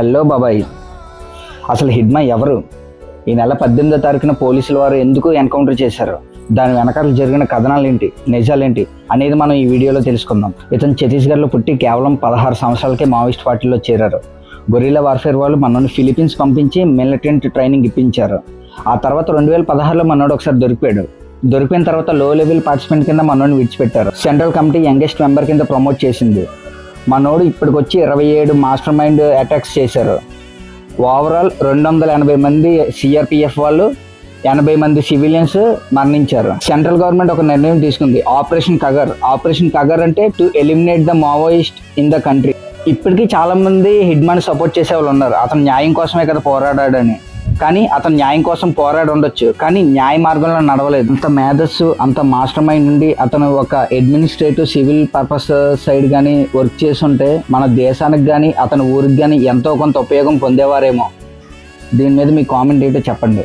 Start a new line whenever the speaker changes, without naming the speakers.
Hello బాబాయ్. అసలు హిడ్మా ఎవరు? ఈ నెల పద్దెనిమిదో తారీఖున పోలీసుల వారు ఎందుకు ఎన్కౌంటర్ చేశారు? దాని వెనకాల జరిగిన కథనాలు ఏంటి నిజాలేంటి అనేది మనం ఈ వీడియోలో తెలుసుకుందాం. ఇతను ఛత్తీస్గఢ్లో పుట్టి కేవలం పదహారు సంవత్సరాలకే మావోయిస్ట్ పార్టీలో చేరారు. గొరిలా వార్ఫేర్ వాళ్ళు మనోని ఫిలిపీన్స్ పంపించి మిలిటెంట్ ట్రైనింగ్ ఇప్పించారు. ఆ తర్వాత రెండు వేల పదహారులో మనోడు ఒకసారి దొరికిపోయాడు. దొరికిన తర్వాత లో లెవెల్ పార్టిసిపెంట్ కింద మనోని విడిచిపెట్టారు. సెంట్రల్ కమిటీ యంగెస్ట్ మెంబర్ కింద ప్రమోట్ చేసింది. మనోడు ఇప్పటికొచ్చి ఇరవై ఏడు మాస్టర్ మైండ్ అటాక్స్ చేశారు. ఓవరాల్ రెండు వందల ఎనభై మంది సిఆర్పిఎఫ్ వాళ్ళు ఎనభై మంది సివిలియన్స్ మరణించారు. సెంట్రల్ గవర్నమెంట్ ఒక నిర్ణయం తీసుకుంది. ఆపరేషన్ కగర్ ఆపరేషన్ కగర్ అంటే to eliminate the Maoist in the country ఇప్పటికీ చాలా మంది హిడ్మాన్ సపోర్ట్ చేసే వాళ్ళు ఉన్నారు. అతను న్యాయం కోసమే కదా పోరాడాడని. కానీ అతను న్యాయం కోసం పోరాడి ఉండొచ్చు. కానీ న్యాయ మార్గంలో నడవలేదు. అంత మేధస్సు అంత మాస్టర్ మైండ్ నుండి అతను ఒక అడ్మినిస్ట్రేటివ్ సివిల్ పర్పస్ సైడ్ కానీ వర్క్ చేసి ఉంటే మన దేశానికి కానీ అతని ఊరికి కానీ ఎంతో కొంత ఉపయోగం పొందేవారేమో. దీని మీద మీ కామెంట్ ఏంటో చెప్పండి.